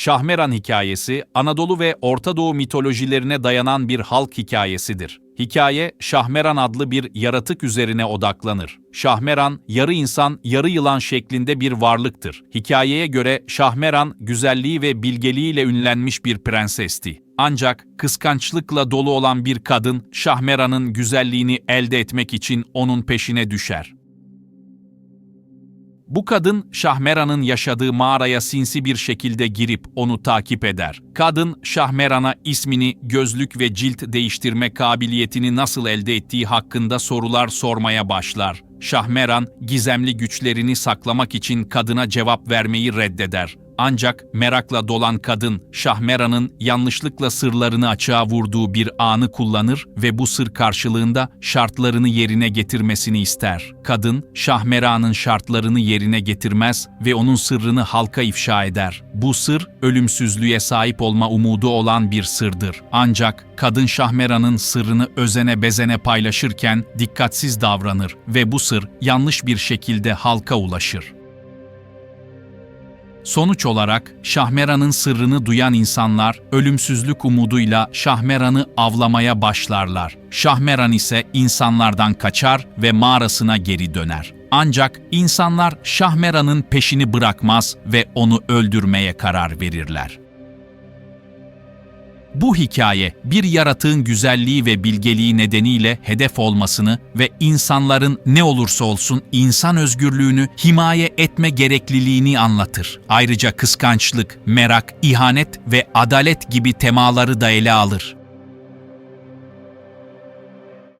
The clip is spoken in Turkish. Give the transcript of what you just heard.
Şahmeran hikayesi, Anadolu ve Orta Doğu mitolojilerine dayanan bir halk hikayesidir. Hikaye, Şahmeran adlı bir yaratık üzerine odaklanır. Şahmeran, yarı insan, yarı yılan şeklinde bir varlıktır. Hikayeye göre Şahmeran, güzelliği ve bilgeliğiyle ünlenmiş bir prensesti. Ancak kıskançlıkla dolu olan bir kadın, Şahmeran'ın güzelliğini elde etmek için onun peşine düşer. Bu kadın Şahmeran'ın yaşadığı mağaraya sinsi bir şekilde girip onu takip eder. Kadın Şahmeran'a ismini, gözlük ve cilt değiştirme kabiliyetini nasıl elde ettiği hakkında sorular sormaya başlar. Şahmeran gizemli güçlerini saklamak için kadına cevap vermeyi reddeder. Ancak merakla dolan kadın Şahmeran'ın yanlışlıkla sırlarını açığa vurduğu bir anı kullanır ve bu sır karşılığında şartlarını yerine getirmesini ister. Kadın Şahmeran'ın şartlarını yerine getirmez ve onun sırrını halka ifşa eder. Bu sır ölümsüzlüğe sahip olma umudu olan bir sırdır. Ancak kadın Şahmeran'ın sırrını özene bezene paylaşırken dikkatsiz davranır ve bu sır yanlış bir şekilde halka ulaşır. Sonuç olarak Şahmeran'ın sırrını duyan insanlar ölümsüzlük umuduyla Şahmeran'ı avlamaya başlarlar. Şahmeran ise insanlardan kaçar ve mağarasına geri döner. Ancak insanlar Şahmeran'ın peşini bırakmaz ve onu öldürmeye karar verirler. Bu hikaye bir yaratığın güzelliği ve bilgeliği nedeniyle hedef olmasını ve insanların ne olursa olsun insan özgürlüğünü himaye etme gerekliliğini anlatır. Ayrıca kıskançlık, merak, ihanet ve adalet gibi temaları da ele alır.